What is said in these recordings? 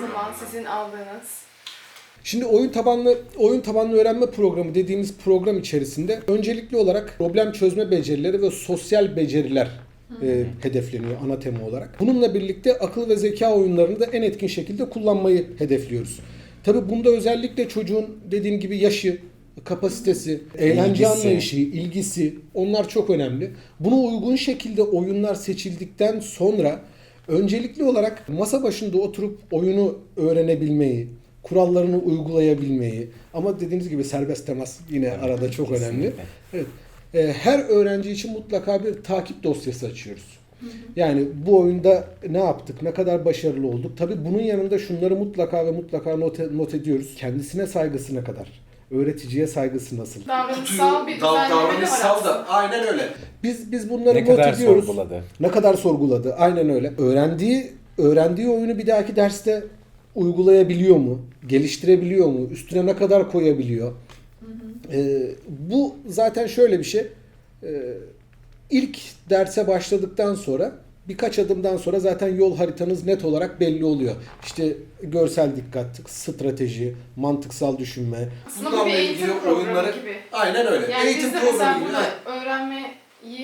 zaman sizin aldığınız? Şimdi oyun tabanlı oyun tabanlı öğrenme programı dediğimiz program içerisinde öncelikli olarak problem çözme becerileri ve sosyal beceriler e, hedefleniyor ana tema olarak. Bununla birlikte akıl ve zeka oyunlarını da en etkin şekilde kullanmayı hedefliyoruz. Tabii bunda özellikle çocuğun dediğim gibi yaşı, kapasitesi, eğlence anlayışı, ilgisi onlar çok önemli. Buna uygun şekilde oyunlar seçildikten sonra öncelikli olarak masa başında oturup oyunu öğrenebilmeyi, kurallarını uygulayabilmeyi ama dediğiniz gibi serbest temas yine arada çok önemli. kesinlikle. Evet. Ee, Her öğrenci için mutlaka bir takip dosyası açıyoruz. Yani bu oyunda ne yaptık, ne kadar başarılı olduk. Tabii bunun yanında şunları mutlaka ve mutlaka not, not ediyoruz. Kendisine saygısı ne kadar? Öğreticiye saygısı nasıl? Davranışsal bir Dav- düzenleme de var davranışsal aslında. da aynen öyle. Biz biz bunları Ne not kadar ediyoruz. sorguladı? Ne kadar sorguladı? Aynen öyle. Öğrendiği öğrendiği oyunu bir dahaki derste uygulayabiliyor mu? Geliştirebiliyor mu? Üstüne ne kadar koyabiliyor? Ee, bu zaten şöyle bir şey. Ee, ilk derse başladıktan sonra birkaç adımdan sonra zaten yol haritanız net olarak belli oluyor. İşte görsel dikkat, strateji, mantıksal düşünme. Aslında bu bir eğitim programı oyunları gibi. aynen öyle. Yani Eğitim biz de mesela gibi. burada öğrenmeyi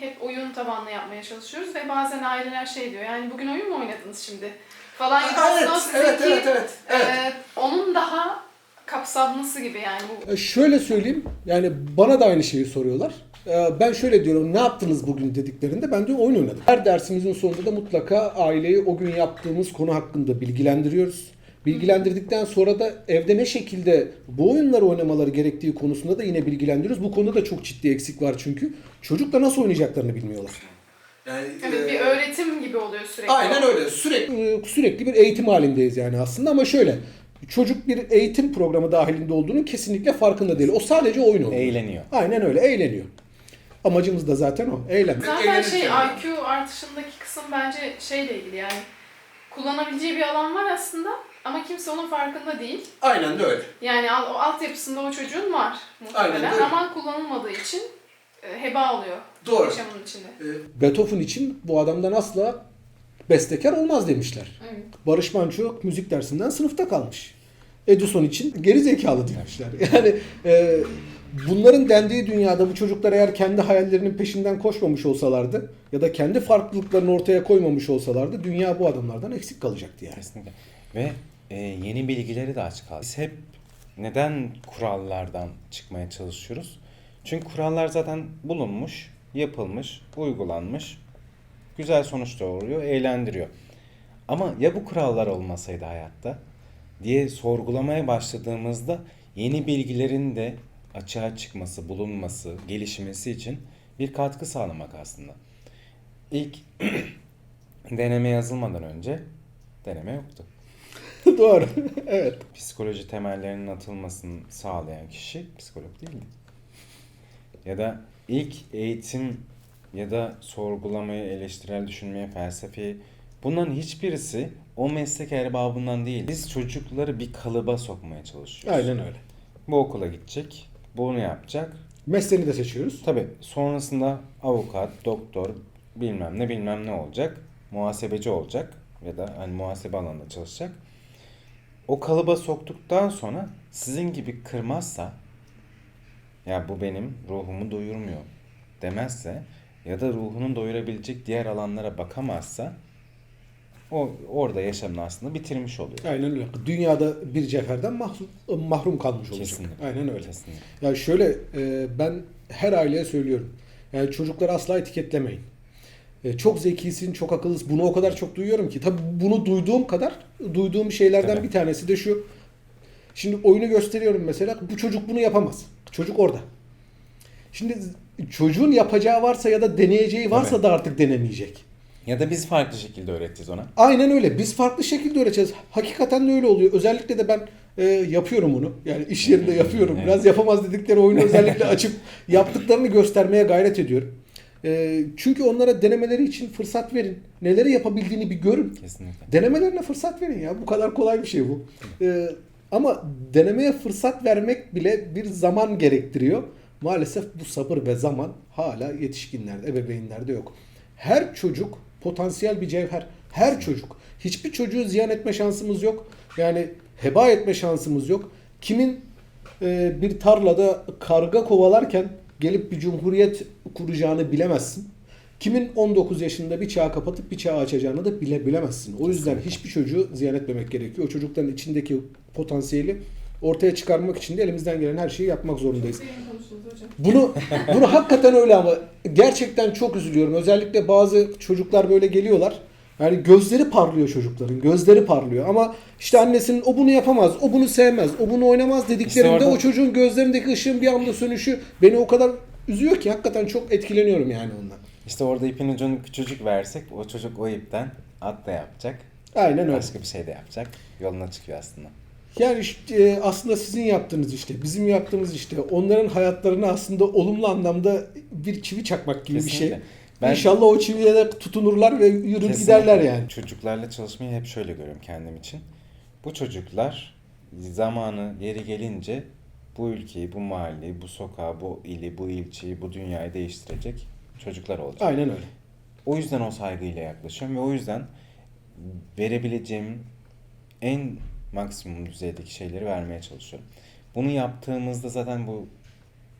hep oyun tabanlı yapmaya çalışıyoruz ve bazen aileler şey diyor yani bugün oyun mu oynadınız şimdi falan gibi Evet, evet, evet, evet, evet. e, onun daha kapsamlısı gibi yani bu E, Şöyle söyleyeyim, yani bana da aynı şeyi soruyorlar. E, Ben şöyle diyorum, ne yaptınız bugün dediklerinde ben de oyun oynadım. Her dersimizin sonunda da mutlaka aileyi o gün yaptığımız konu hakkında bilgilendiriyoruz. Bilgilendirdikten sonra da evde ne şekilde bu oyunları oynamaları gerektiği konusunda da yine bilgilendiriyoruz. Bu konuda da çok ciddi eksik var çünkü. Çocukla nasıl oynayacaklarını bilmiyorlar. Yani, evet, e, bir öğretim gibi oluyor sürekli. Aynen öyle. Sürekli E, Sürekli bir eğitim halindeyiz yani aslında ama şöyle. Çocuk bir eğitim programı dahilinde olduğunun kesinlikle farkında değil. O sadece oyun oynuyor. Eğleniyor. Aynen öyle eğleniyor. Amacımız da zaten o. Eğlenmek. Zaten şey yani. IQ artışındaki kısım bence şeyle ilgili yani kullanabileceği bir alan var aslında ama kimse onun farkında değil. aynen de öyle. Yani al- o altyapısında o çocuğun var Aynen muhtemelen öyle. ama kullanılmadığı için e, heba oluyor Doğru. yaşamın içinde. E, Beethoven için bu adamdan asla bestekar olmaz demişler. Evet. Barış Manço müzik dersinden sınıfta kalmış. Edison için geri zekalı demişler. Yani e, bunların dendiği dünyada bu çocuklar eğer kendi hayallerinin peşinden koşmamış olsalardı ya da kendi farklılıklarını ortaya koymamış olsalardı dünya bu adamlardan eksik kalacaktı yani. Kesinlikle. Ve e, yeni bilgileri de aç kaldı. Biz hep neden kurallardan çıkmaya çalışıyoruz? Çünkü kurallar zaten bulunmuş, yapılmış, uygulanmış. Güzel sonuç doğuruyor, eğlendiriyor. Ama ya bu kurallar olmasaydı hayatta diye sorgulamaya başladığımızda yeni bilgilerin de açığa çıkması, bulunması, gelişmesi için bir katkı sağlamak aslında. İlk deneme yazılmadan önce deneme yoktu. Doğru. evet. Psikoloji temellerinin atılmasını sağlayan kişi psikolog değildi. Ya da ilk eğitim ya da sorgulamayı, eleştirel düşünmeye, felsefeyi bunların hiçbirisi o meslek erbabından değil. Biz çocukları bir kalıba sokmaya çalışıyoruz. Aynen öyle. Bu okula gidecek, bunu yapacak. Mesleğini de seçiyoruz. Tabi sonrasında avukat, doktor, bilmem ne bilmem ne olacak. Muhasebeci olacak ya da hani muhasebe alanında çalışacak. O kalıba soktuktan sonra sizin gibi kırmazsa ya bu benim ruhumu doyurmuyor demezse ya da ruhunu doyurabilecek diğer alanlara bakamazsa o orada yaşamını aslında bitirmiş oluyor. Aynen öyle. Dünyada bir cevherden mahrum, mahrum kalmış olacak. Kesinlikle. Aynen öyle. Kesinlikle. Ya şöyle e, ben her aileye söylüyorum. Yani çocukları asla etiketlemeyin. E, çok zekisin, çok akıllısın. Bunu o kadar çok duyuyorum ki. Tabii bunu duyduğum kadar duyduğum şeylerden Tabii. bir tanesi de şu. Şimdi oyunu gösteriyorum mesela. Bu çocuk bunu yapamaz. Çocuk orada. Şimdi çocuğun yapacağı varsa ya da deneyeceği varsa Tabii. da artık denemeyecek. Ya da biz farklı şekilde öğreteceğiz ona. Aynen öyle. Biz farklı şekilde öğreteceğiz. Hakikaten de öyle oluyor. Özellikle de ben e, yapıyorum onu. Yani iş yerinde yapıyorum. Evet. Biraz yapamaz dedikleri oyunu özellikle açıp yaptıklarını göstermeye gayret ediyorum. E, çünkü onlara denemeleri için fırsat verin. Neleri yapabildiğini bir görün. Kesinlikle. Denemelerine fırsat verin ya. Bu kadar kolay bir şey bu. E, ama denemeye fırsat vermek bile bir zaman gerektiriyor. Maalesef bu sabır ve zaman hala yetişkinlerde, ebeveynlerde yok. Her çocuk potansiyel bir cevher. Her çocuk. Hiçbir çocuğu ziyan etme şansımız yok. Yani heba etme şansımız yok. Kimin e, bir tarlada karga kovalarken gelip bir cumhuriyet kuracağını bilemezsin. Kimin 19 yaşında bir çağ kapatıp bir çağ açacağını da bile bilemezsin. O yüzden hiçbir çocuğu ziyan etmemek gerekiyor. O çocukların içindeki potansiyeli ortaya çıkarmak için de elimizden gelen her şeyi yapmak zorundayız. Hocam. Bunu bunu hakikaten öyle ama gerçekten çok üzülüyorum. Özellikle bazı çocuklar böyle geliyorlar. Yani gözleri parlıyor çocukların. Gözleri parlıyor ama işte annesinin o bunu yapamaz, o bunu sevmez, o bunu oynamaz dediklerinde orada- o çocuğun gözlerindeki ışığın bir anda sönüşü beni o kadar üzüyor ki hakikaten çok etkileniyorum yani ondan. İşte orada ipin ucunu küçücük versek o çocuk o ipten at da yapacak. Aynen öyle. Başka bir şey de yapacak. Yoluna çıkıyor aslında. Yani işte, aslında sizin yaptığınız işte, bizim yaptığımız işte, onların hayatlarına aslında olumlu anlamda bir çivi çakmak gibi bir şey. Kesinlikle. Ben- İnşallah o çiviye de tutunurlar ve yürür Kesinlikle. giderler yani. Çocuklarla çalışmayı hep şöyle görüyorum kendim için. Bu çocuklar zamanı yeri gelince bu ülkeyi, bu mahalleyi, bu sokağı, bu ili, bu ilçeyi, bu dünyayı değiştirecek çocuklar olacak. Aynen öyle. O yüzden o saygıyla yaklaşıyorum ve o yüzden verebileceğim en maksimum düzeydeki şeyleri vermeye çalışıyorum. Bunu yaptığımızda zaten bu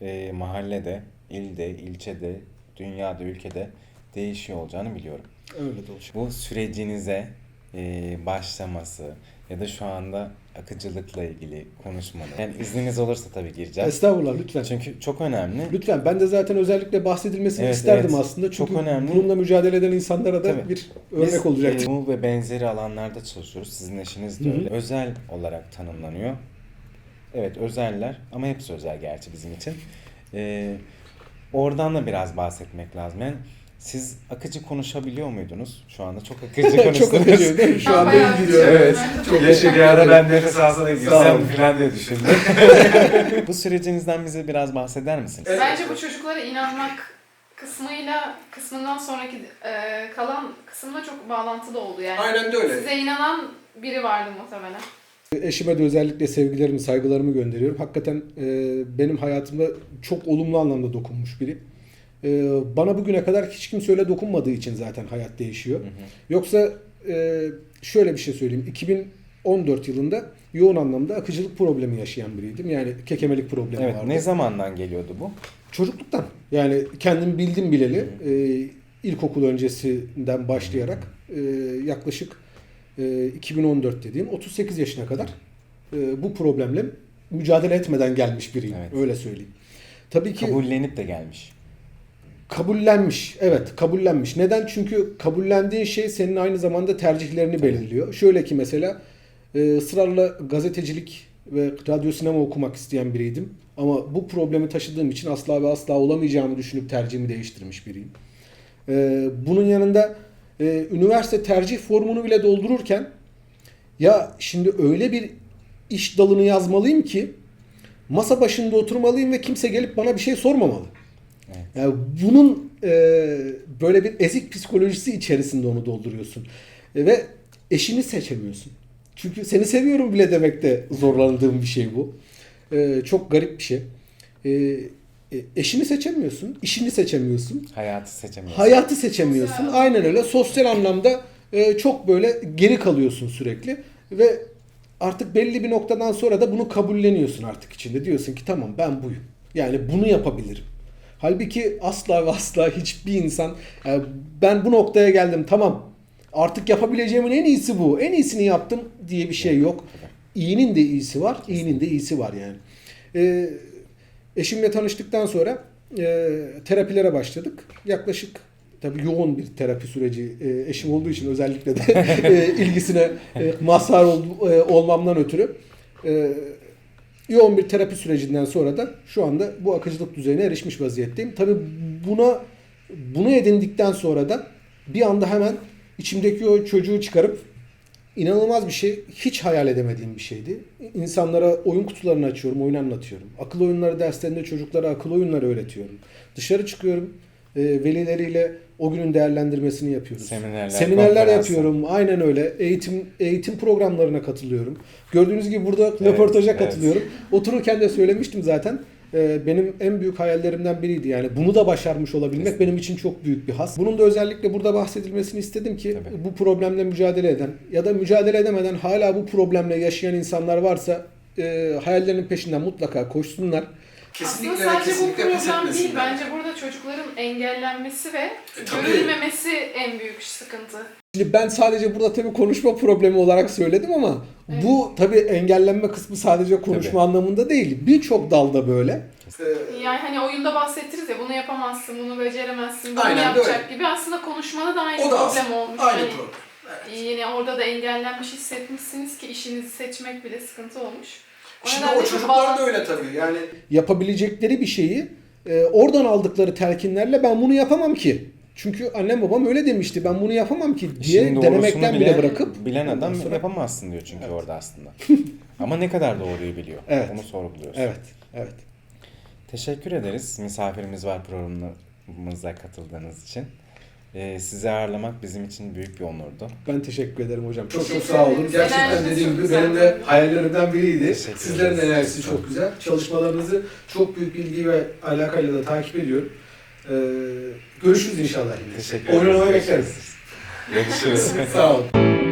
e, mahallede, ilde, ilçede, dünyada, ülkede değişiyor olacağını biliyorum. Öyle de olacak. Bu sürecinize e, başlaması ya da şu anda akıcılıkla ilgili konuşmanı. Yani izniniz olursa tabii gireceğiz. Estağfurullah lütfen. Çünkü çok önemli. Lütfen ben de zaten özellikle bahsedilmesini Evet, isterdim evet. aslında. Çok Çünkü önemli. bununla mücadele eden insanlara da Tabii. bir örnek Biz, olacaktır. e, bu ve benzeri alanlarda çalışıyoruz. Sizin eşiniz de Hı hı. öyle. Özel olarak tanımlanıyor. Evet özeller ama hepsi özel gerçi bizim için. E, oradan da biraz bahsetmek lazım. Yani siz akıcı konuşabiliyor muydunuz? Şu anda çok akıcı konuştunuz. çok akıcı değil mi? Şu Ben an bayağı benim gidiyor. Evet. Çok teşekkür bir ara ederim. ben nefes alsana girsem falan diye düşündüm. Bu sürecinizden bize biraz bahseder misiniz? Evet. Bence bu çocuklara inanmak kısmıyla kısmından sonraki e, kalan kısımla çok bağlantılı oldu yani. Aynen de öyle. Size inanan biri vardı muhtemelen. Eşime de özellikle sevgilerimi, saygılarımı gönderiyorum. Hakikaten e, benim hayatımda çok olumlu anlamda dokunmuş biri. E, bana bugüne kadar hiç kimse öyle dokunmadığı için zaten hayat değişiyor. Hı hı. Yoksa e, şöyle bir şey söyleyeyim. 2014 yılında yoğun anlamda akıcılık problemi yaşayan biriydim. Yani kekemelik problemi Evet, vardı. ne zamandan geliyordu bu? Çocukluktan. Yani kendim bildim bileli e, ilkokul öncesinden başlayarak e, yaklaşık e, 2014 dediğim 38 yaşına kadar e, bu problemle mücadele etmeden gelmiş biriyim. Evet. Öyle söyleyeyim. Tabii ki Kabullenip de gelmiş. Kabullenmiş. Evet, kabullenmiş. Neden? Çünkü kabullendiğin şey senin aynı zamanda tercihlerini belirliyor. Şöyle ki mesela e, ısrarla gazetecilik ve radyo sinema okumak isteyen biriydim. Ama bu problemi taşıdığım için asla ve asla olamayacağımı düşünüp tercihimi değiştirmiş biriyim. E, bunun yanında e, üniversite tercih formunu bile doldururken ya şimdi öyle bir iş dalını yazmalıyım ki masa başında oturmalıyım ve kimse gelip bana bir şey sormamalı. Evet. Yani bunun e, böyle bir ezik psikolojisi içerisinde onu dolduruyorsun. E, ve eşini seçemiyorsun. Çünkü seni seviyorum bile demekte zorlandığım bir şey bu. E, çok garip bir şey. E, e, eşini seçemiyorsun, işini seçemiyorsun. Hayatı seçemiyorsun. Hayatı seçemiyorsun. Sosyal. Aynen öyle. Sosyal anlamda e, çok böyle geri kalıyorsun sürekli ve artık belli bir noktadan sonra da bunu kabulleniyorsun artık içinde. Diyorsun ki tamam ben buyum. Yani bunu yapabilirim. Halbuki asla ve asla hiçbir insan e, ben bu noktaya geldim tamam artık yapabileceğimin en iyisi bu. En iyisini yaptım diye bir şey yok. İyinin de iyisi var, iyinin de iyisi var yani. E, eşimle tanıştıktan sonra e, terapilere başladık. Yaklaşık tabii yoğun bir terapi süreci e, eşim olduğu için özellikle de e, ilgisine e, mazhar ol, e, olmamdan ötürü e, yoğun bir terapi sürecinden sonra da şu anda bu akıcılık düzeyine erişmiş vaziyetteyim. Tabii buna bunu edindikten sonra da bir anda hemen içimdeki o çocuğu çıkarıp inanılmaz bir şey. Hiç hayal edemediğim bir şeydi. İnsanlara oyun kutularını açıyorum, oyun anlatıyorum. Akıl oyunları derslerinde çocuklara akıl oyunları öğretiyorum. Dışarı çıkıyorum. E, velileriyle o günün değerlendirmesini yapıyoruz. Seminerler, Seminerler yapıyorum. Aynen öyle. Eğitim eğitim programlarına katılıyorum. Gördüğünüz gibi burada röportaja evet. katılıyorum. Otururken de söylemiştim zaten. e, benim en büyük hayallerimden biriydi. Yani bunu da başarmış olabilmek Kesinlikle. benim için çok büyük bir has. Bunun da özellikle burada bahsedilmesini istedim ki Tabii. bu problemle mücadele eden ya da mücadele edemeden hala bu problemle yaşayan insanlar varsa e, hayallerinin peşinden mutlaka koşsunlar. Kesinlikle Aslında sadece bu kesinlikle pes problem değil. Bence burada çocukların engellenmesi ve E, tabii. görülmemesi en büyük sıkıntı. Şimdi ben sadece burada tabii konuşma problemi olarak söyledim ama Evet. bu tabii engellenme kısmı sadece konuşma Tabii. anlamında değil. Birçok dalda böyle. Ee, Yani hani oyunda bahsettiniz ya bunu yapamazsın, bunu beceremezsin, bunu Aynen yapacak öyle. gibi aslında konuşmada da aynı o da problem aslında olmuş. aynı Hani problem. Evet. Yine orada da engellenmiş hissetmişsiniz ki işinizi seçmek bile sıkıntı olmuş. Şimdi o çocuklar da öyle tabii. Yani Yapabilecekleri bir şeyi e, oradan aldıkları telkinlerle ben bunu yapamam ki. Çünkü annem babam öyle demişti. Ben bunu yapamam ki diye İşin doğrusunu denemekten bile, bırakıp bilen ondan adam sonra- yapamazsın diyor çünkü orada aslında. Ama ne kadar doğruyu biliyor. Evet. Onu sorguluyoruz. Evet, evet. Teşekkür ederiz misafirimiz var programımıza katıldığınız için. Ee, sizi ağırlamak bizim için büyük bir onurdu. Ben teşekkür ederim hocam. Çok çok Teşekkür sağ olun. Gerçekten Enerjiniz dediğim çok gibi güzel. benim de hayallerimden biriydi. Teşekkür Sizlerin ederiz. enerjisi çok güzel. Çalışmalarınızı çok büyük ilgi ve alakayla da takip ediyorum. Ee, görüşürüz inşallah. Teşekkür ederiz. oynamaya bekleriz. Görüşürüz. sağ olun.